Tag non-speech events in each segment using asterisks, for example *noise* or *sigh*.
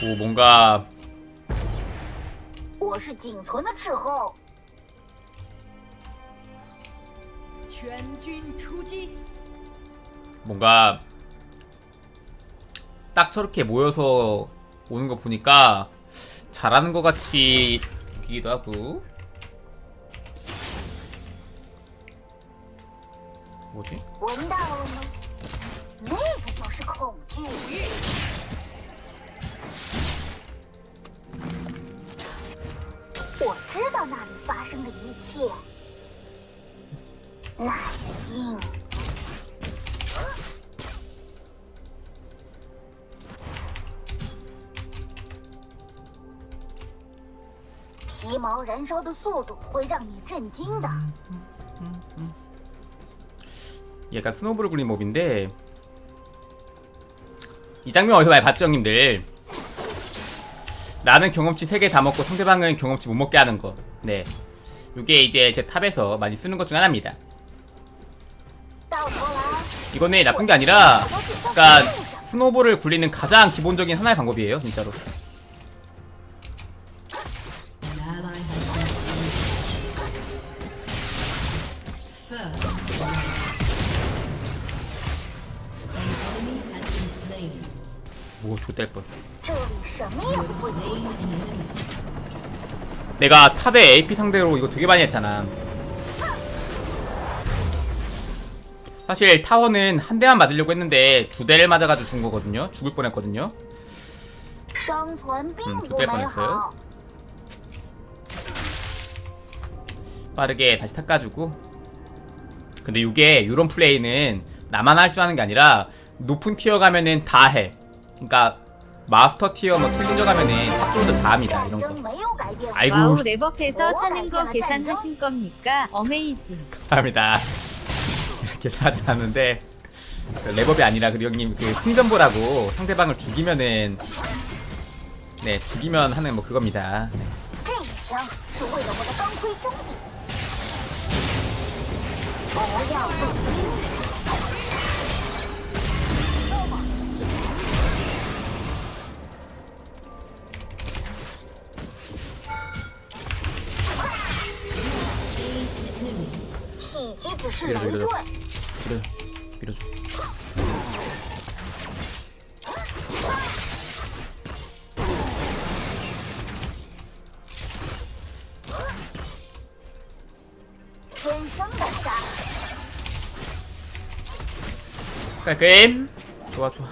오 뭔가 뭔가 딱 저렇게 모여서 오는 거 보니까 잘하는 것 같이 보기도 하고. 뭐지? 知道那里发生的一切。耐心。 皮毛燃烧的速度会让你震惊的。 약간 스노우볼 굴린 몹인데 이 장면 어디서 많이 봤죠 형님들 나는 경험치 3개 다 먹고 상대방은 경험치 못 먹게 하는 거. 네. 요게 이제 제 탑에서 많이 쓰는 것 중 하나입니다. 이거는 나쁜 게 아니라 그러니까 스노볼을 굴리는 가장 기본적인 하나의 방법이에요, 진짜로. 오, 좋될 뻔. 내가 탑에 AP 상대로 이거 되게 많이 했잖아. 사실 타워는 한 대만 맞으려고 했는데 두 대를 맞아가지고 준 거거든요. 죽을 뻔했거든요. 음, 죽을 뻔했어요. 빠르게 다시 탁가지고. 근데 이게 이런 플레이는 나만 할 줄 아는 게 아니라 높은 티어 가면은 다 해. 그니까 마스터 티어 뭐 챌린저 가면은 탑조드 밤이다 이런 거. 아이고 와우 랩업해서 사는 거 계산하신 겁니까? 어메이징. 감사합니다. *laughs* 이렇게 사지 않는데 랩업이 아니라 그리고 형님 그 승전보라고 상대방을 죽이면은 네 죽이면 하는 뭐 그겁니다. 네. 어, 밀어줘 밀어줘. 밀어줘 밀어줘. 깔끔. 좋아 좋아.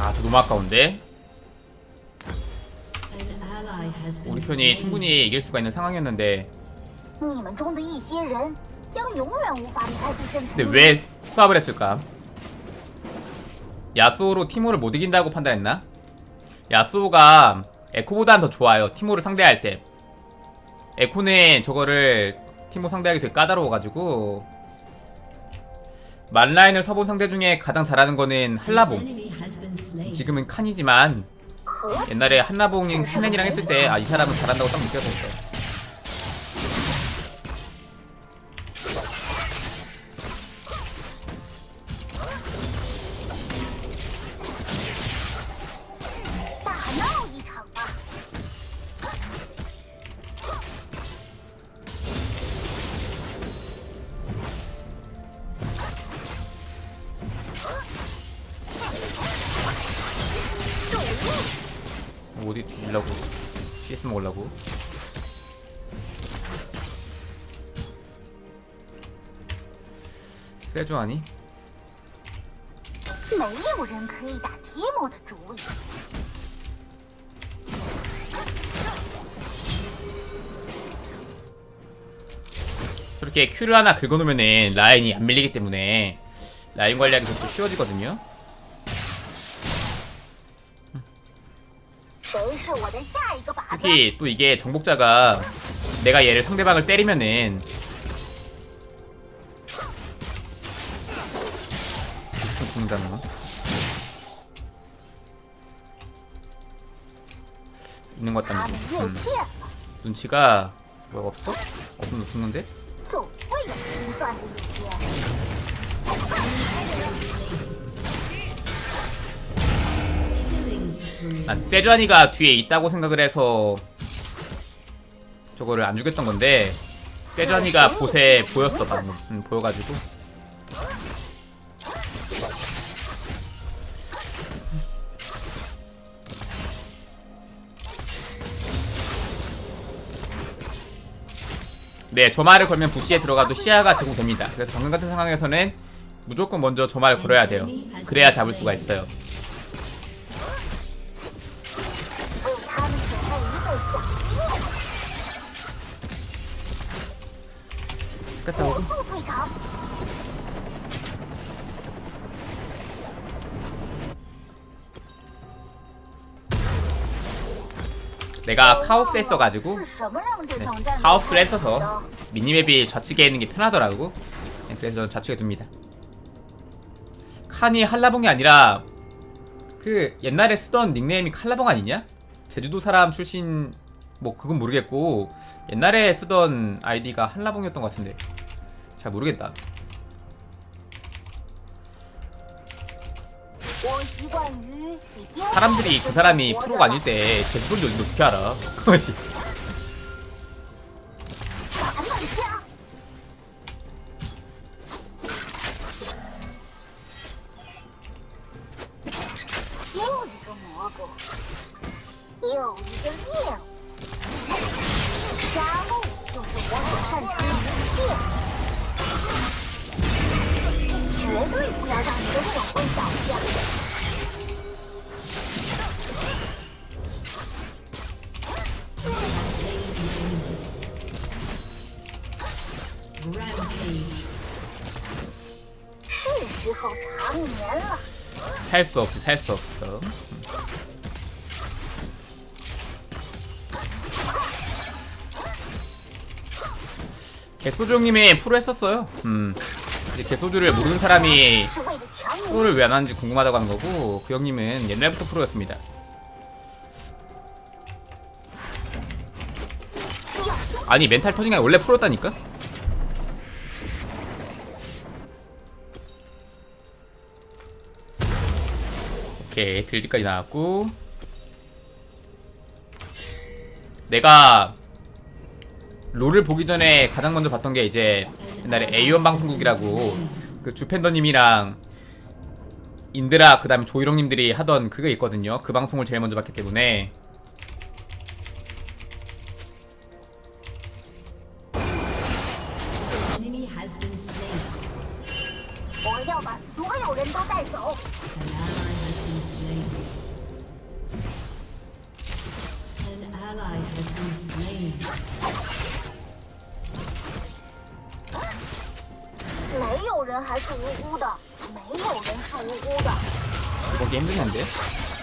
아, 저 너무 아까운데? 우리 편이 충분히 이길 수가 있는 상황이었는데 근데 왜 수합을 했을까? 야스오로 티모를 못 이긴다고 판단했나? 야스오가 에코보단 더 좋아요 티모를 상대할 때 에코는 저거를 티모 상대하기 되게 까다로워가지고 만라인을 서본 상대 중에 가장 잘하는 거는 한라봉 지금은 칸이지만 옛날에 한라봉인 칸넨이랑 했을 때 아 이 사람은 잘한다고 딱 느꼈었어 어디 뒤질라고 CS 먹으려고 세주 아니? 没有人可以打提莫的主意。 저렇게 Q를 하나 긁어놓으면은 라인이 안 밀리기 때문에 라인 관리하기 더 쉬워지거든요 특히 또 이게 정복자가 내가 얘를 상대방을 때리면은 죽는다나 있는 것 같다 음. 눈치가 뭐가 없어? 없으면 죽는데? 난 세주아니가 뒤에 있다고 생각을 해서 저거를 안 죽였던 건데 세주아니가 보세 보였어 방금 음, 보여가지고 네, 저말을 걸면 부시에 들어가도 시야가 제공됩니다. 그래서 방금 같은 상황에서는 무조건 먼저 저말을 걸어야 돼요. 그래야 잡을 수가 있어요. 갔다 오고. 내가 카오스 했어가지고 네, 카오스를 했어서 미니맵이 좌측에 있는 게 편하더라고. 네, 그래서 저는 좌측에 둡니다. 칸이 한라봉이 아니라 그 옛날에 쓰던 닉네임이 칼라봉 아니냐? 제주도 사람 출신 뭐 그건 모르겠고 옛날에 쓰던 아이디가 한라봉이었던 것 같은데. 잘 모르겠다. 사람들이 그 사람이 프로가 아닐 때 제스본이 어딘지 어떻게 알아? *laughs* 살 수 없어 살 수 없어. 개소주님이 프로 했었어요. 음. 이제 개소주를 모르는 사람이 프로를 왜 안 하는지 궁금하다고 한거고 그 형님은 옛날부터 프로였습니다. 아니 멘탈 터진 게 원래 프로였다니까? 오케이 빌드까지 나왔고. 내가 롤을 보기 전에 가장 먼저 봤던 게 이제 옛날에 A1 방송국이라고 그 주팬더님이랑 인드라 그 다음에 조이롱님들이 하던 그게 있거든요. 그 방송을 제일 먼저 봤기 때문에 没有人还是无辜的，没有人是无辜的。 보기 힘들겠는데? “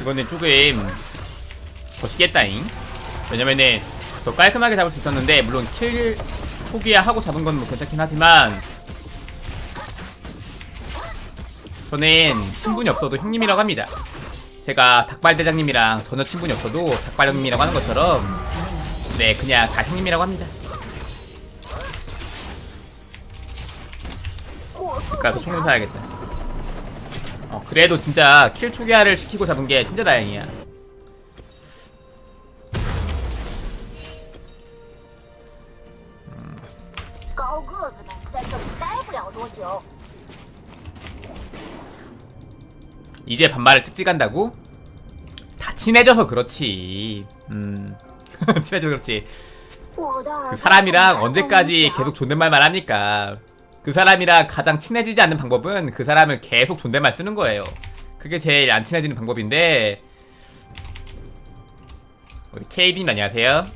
이거는 조금 거시겠다잉. 왜냐면은 더 깔끔하게 잡을 수 있었는데 물론 킬 초기야 하고 잡은 건 뭐 괜찮긴 하지만 저는 친분이 없어도 형님이라고 합니다. 제가 닭발 대장님이랑 전혀 친분이 없어도 닭발 형님이라고 하는 것처럼 네 그냥 다 형님이라고 합니다. 그러니까 또 총을 사야겠다. 어, 그래도 진짜 킬 초기화를 시키고 잡은 게 진짜 다행이야. 음. 이제 반말을 찍찍한다고? 다 친해져서 그렇지. 음. *laughs* 친해져서 그렇지. 그 사람이랑 언제까지 계속 존댓말만 합니까? 그 사람이랑 가장 친해지지 않는 방법은 그 사람을 계속 존댓말 쓰는 거예요. 그게 제일 안 친해지는 방법인데 우리 KD님 안녕하세요.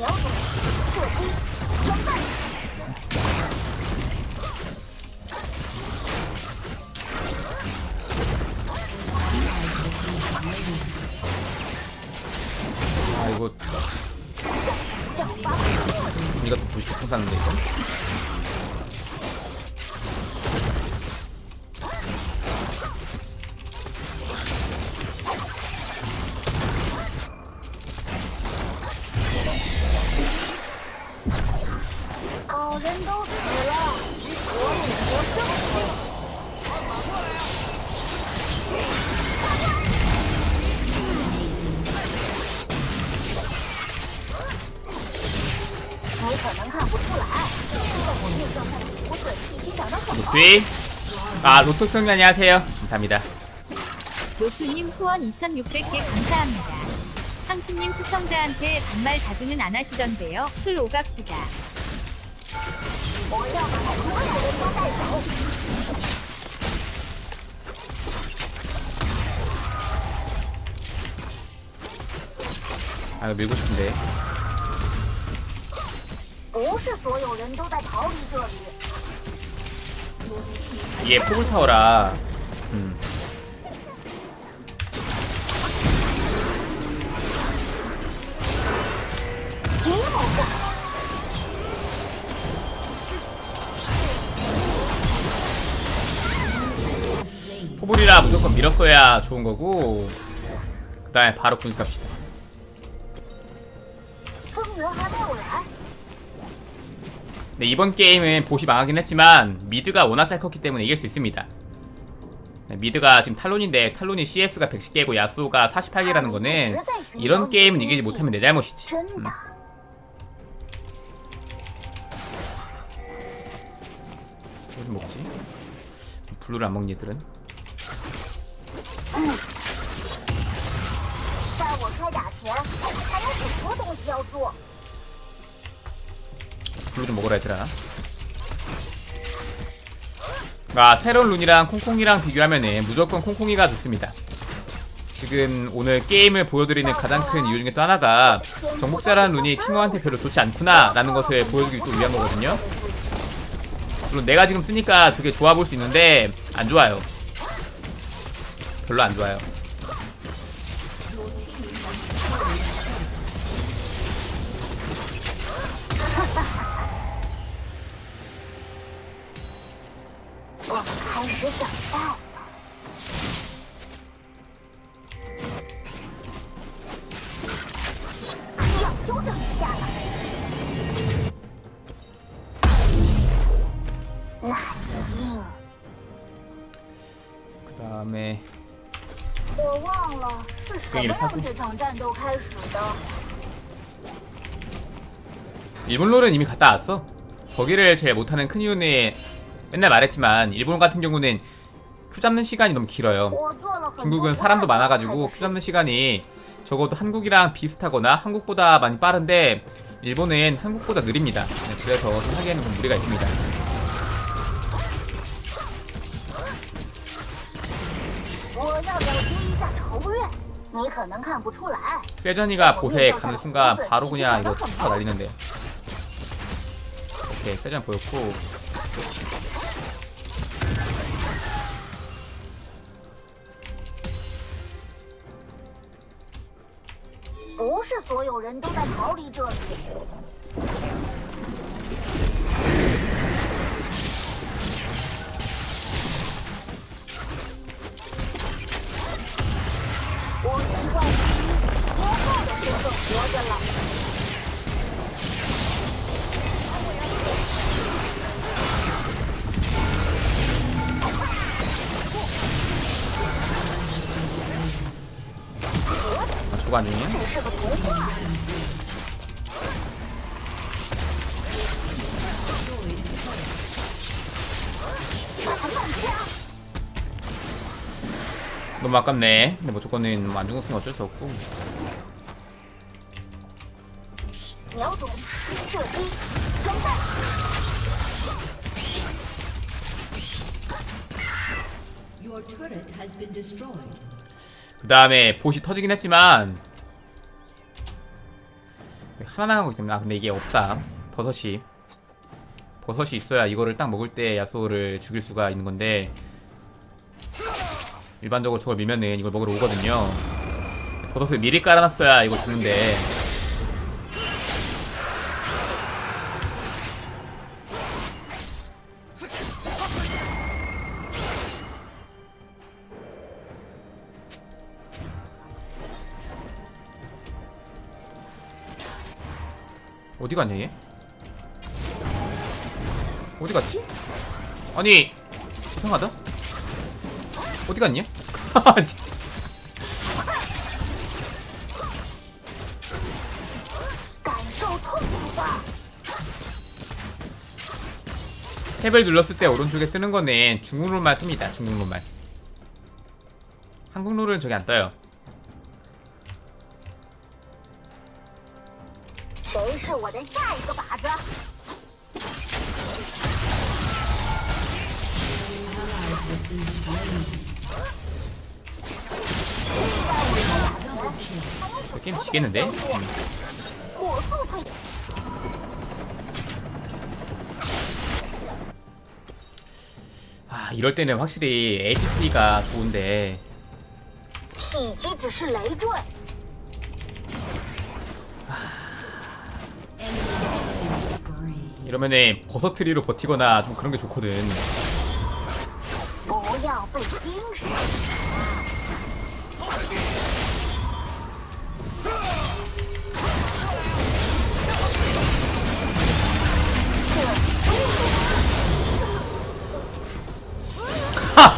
아 이거. 이것도 부식 통사는데 이거 아 로토스 형님 안녕하세요 감사합니다 로투님 후원 2,600개 감사합니다. 상수님 시청자한테 반말 다주는 안 하시던데요. 술 오갑시다. 我要把所有人都带走。 아 이거 밀고 싶은데 不是所有人都在逃离这里， 얘 포글타워라 음. 포불이라 무조건 밀었어야 좋은 거고 그 다음에 바로 군수 갑시다 네, 이번 게임은 보시 망하긴 했지만 미드가 워낙 잘 컸기 때문에 이길 수 있습니다. 네, 미드가 지금 탈론인데 탈론이 CS가 110개고 야수가 48개라는 거는 이런 게임은 이기지 못하면 내 잘못이지. 음. 뭐 먹지? 블루를 안 먹는 얘들은 음. 블루 좀 먹어라 얘들아. 아 새로운 룬이랑 콩콩이랑 비교하면은 무조건 콩콩이가 좋습니다. 지금 오늘 게임을 보여드리는 가장 큰 이유 중에 또 하나가 정복자라는 룬이 팀워한테 별로 좋지 않구나 라는 것을 보여주기 또 위한 거거든요. 물론 내가 지금 쓰니까 되게 좋아 볼수 있는데 안 좋아요. 별로 안 좋아요. 그 다음에 我忘了是什么让这场战斗开始的。 일본 롤은 이미 갔다 왔어. 거기를 제일 못하는 큰 이유는 맨날 말했지만 일본 같은 경우는 큐 잡는 시간이 너무 길어요. 중국은 사람도 많아가지고 큐 잡는 시간이 적어도 한국이랑 비슷하거나 한국보다 많이 빠른데 일본은 한국보다 느립니다. 네, 그래서 좀 하기에는 좀 무리가 있습니다. 세전이가 보세 가는 순간 바로 그냥 이거 툭 날리는데. 오케이 세전 보였고. 人都在逃离这里。我习惯于多数的人都活着了。啊，出冠军。 좀 아깝네. 근데 뭐 조건은 뭐 안 중독성 어쩔 수 없고. 그 다음에 보시 터지긴 했지만 하나 나가기 때문에 아 근데 이게 없다. 버섯이. 버섯이 있어야 이거를 딱 먹을 때 야소를 죽일 수가 있는 건데 일반적으로 저걸 밀면은 이걸 먹으러 오거든요 버섯을 미리 깔아놨어야 이걸 주는데 어디 갔냐 얘? 어디 갔지? 아니 이상하다 어디 갔니? *laughs* 탭을 눌렀을 때 오른쪽에 뜨는 거는 중국룰만 뜹니다. 중국룰만. 한국룰은 저기 안 떠요. *laughs* 저 게임 지겠는데? 아 이럴 때는 확실히 ATP가 좋은데 아, 이러면은 버섯트리로 버티거나 좀 그런 게 좋거든.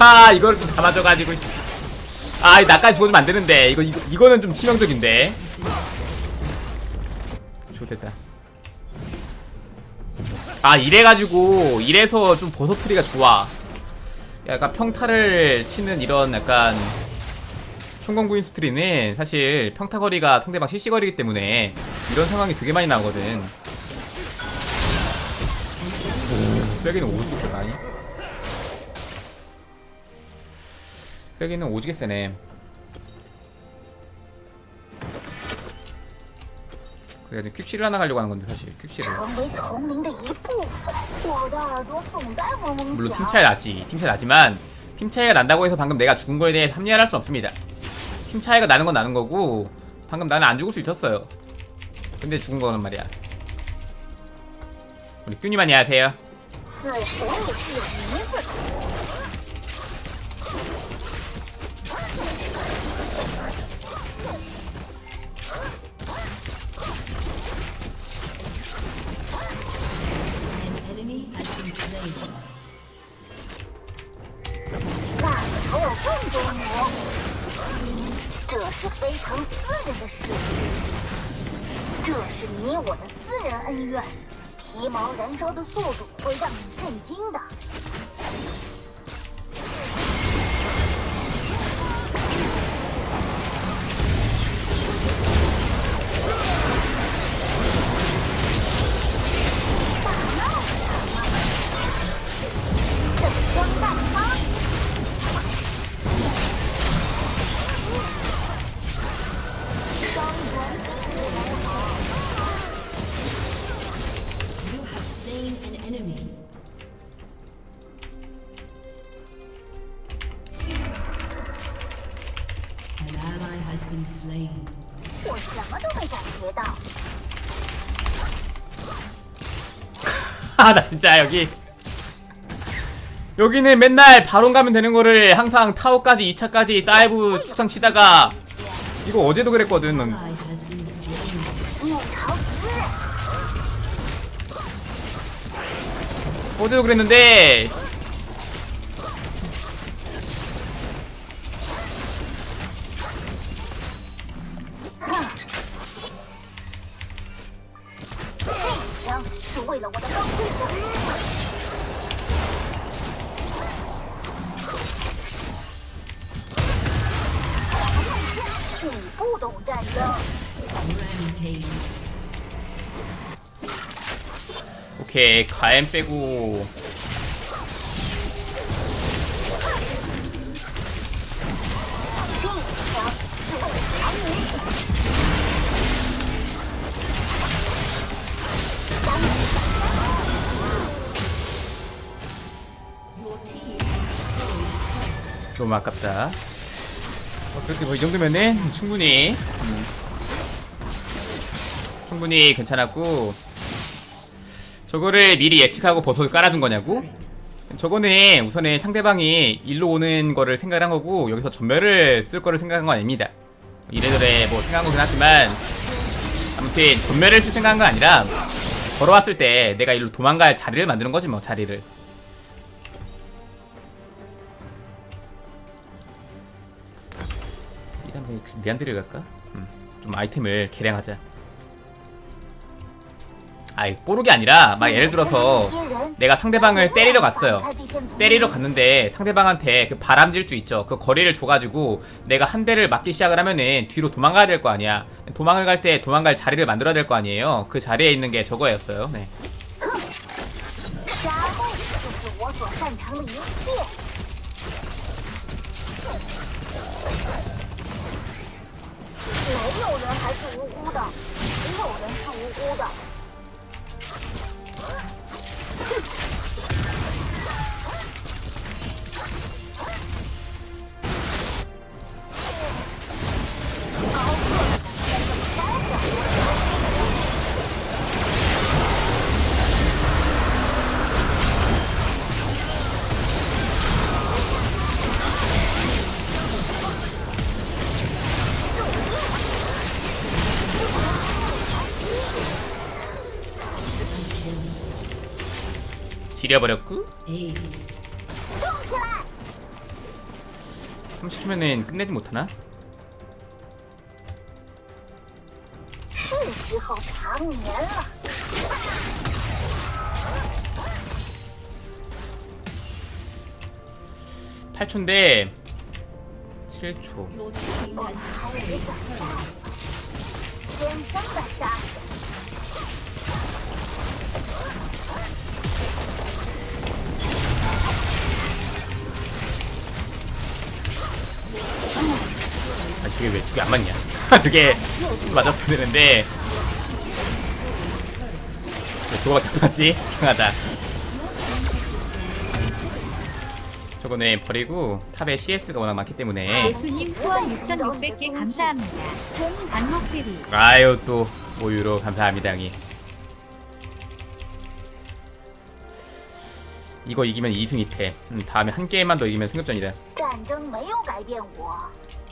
아하 이걸 좀 담아줘가지고. 아 나까지 죽어주면 안되는데. 이거, 이거 이거는 좀 치명적인데. 좋됐다. 아 이래가지고 이래서 좀 버섯트리가 좋아. 약간 평타를 치는 이런 약간 총공구인 스트리는 사실 평타거리가 상대방 실시거리기 때문에 이런 상황이 되게 많이 나오거든. 오, 세기는 오죽 많이? 세기는 오지게 세네. 그래 지금 퀵실을 하나 가려고 하는 건데 사실. 퀵실을 물론 팀 차이 나지 팀 차이 나지만 팀 차이가 난다고 해서 방금 내가 죽은 거에 대해 합리화할 수 없습니다. 팀 차이가 나는 건 나는 거고 방금 나는 안 죽을 수 있었어요. 근데 죽은 거는 말이야. 우리 뀨님 안녕하세요. 私人的事情，这是你我的私人恩怨。皮毛燃烧的速度会让你震惊的。enemy. An ally has been slain. 我什么都没感觉到。 아 나 진짜 여기 여기는 맨날 바론 가면 되는 거를 항상 타워까지 2차까지 다이브 축상 치다가 이거 어제도 그랬거든 넌. 어제도 그랬는데 오케이 가엔 빼고 너무 아깝다. 어, 그렇게 뭐 이 정도면은 충분히 음, 충분히 괜찮았고 저거를 미리 예측하고 버섯을 깔아둔 거냐고? 저거는 우선은 상대방이 일로 오는 거를 생각한 거고 여기서 전멸을 쓸 거를 생각한 건 아닙니다. 이래저래 뭐 생각한 거긴 하지만 아무튼 전멸을 쓸 생각한 건 아니라 걸어왔을 때 내가 일로 도망갈 자리를 만드는 거지 뭐 자리를. 이 다음에 리안드를 갈까? 음, 좀 아이템을 개량하자. 아이 뽀록이 아니라 막 예를 들어서 내가 상대방을 때리러 갔어요. 때리러 갔는데 상대방한테 그 바람질주 있죠. 그 거리를 줘가지고 내가 한 대를 맞기 시작을 하면은 뒤로 도망가야 될 거 아니야. 도망을 갈 때 도망갈 자리를 만들어야 될 거 아니에요. 그 자리에 있는 게 저거였어요. 네. 지려버렸고. 30초면은 끝내지 못하나? (8초인데) (7초) 아 저게 왜 두 개 안 맞냐 *laughs* 두 개 맞았어야 되는데 왜 저거가 자꾸 맞지? 이상하다 저거는 버리고 탑에 CS가 워낙 많기 때문에 예수님 후원 6,600개 감사합니다. 안목 캐리. 아유 또 5유로 감사합니다 형이 이거 이기면 2승 2패 음, 다음에 한 게임만 더 이기면 승급전이다 战争没有改变我，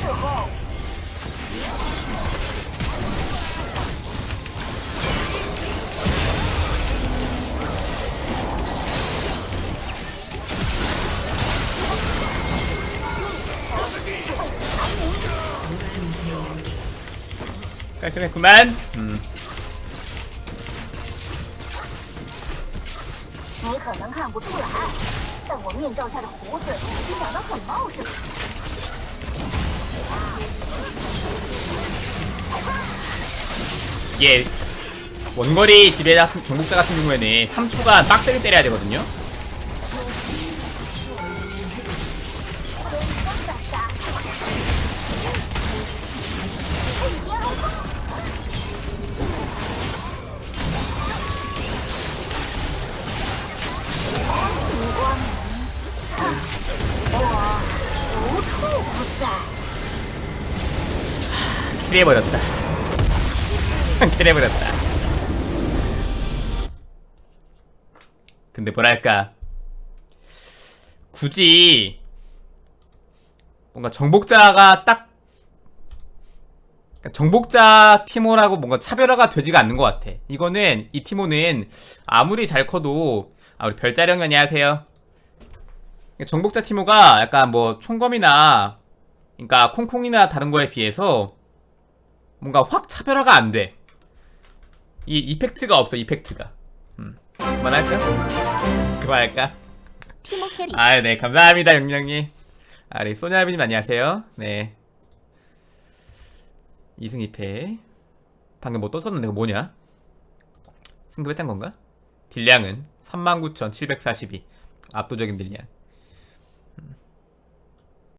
是吗好的嗯。嗯你可能看不出来但我面罩下的胡子已经长得很茂盛。 이게 원거리 지배자 정복자 같은 경우에는 3초간 빡세게 때려야 되거든요 캐리해버렸다 캐리해버렸다 *laughs* 근데 뭐랄까 굳이 뭔가 정복자가 딱 그러니까 정복자 티모라고 뭔가 차별화가 되지가 않는 것 같아. 이거는 이 티모는 아무리 잘 커도 아 우리 별자령 안녕하세요. 정복자 티모가 약간 뭐 총검이나 그러니까 콩콩이나 다른 거에 비해서 뭔가 확 차별화가 안 돼. 이 이펙트가 없어 이펙트가. 음. 그만할까? 그만할까? 티모 캐리. 아, 네, 감사합니다, 영영님. 아, 네, 소냐비님 안녕하세요. 네. 2승 2패. 방금 뭐 또 썼는데, 뭐냐? 승급했던 건가? 딜량은 39,742. 압도적인 딜량.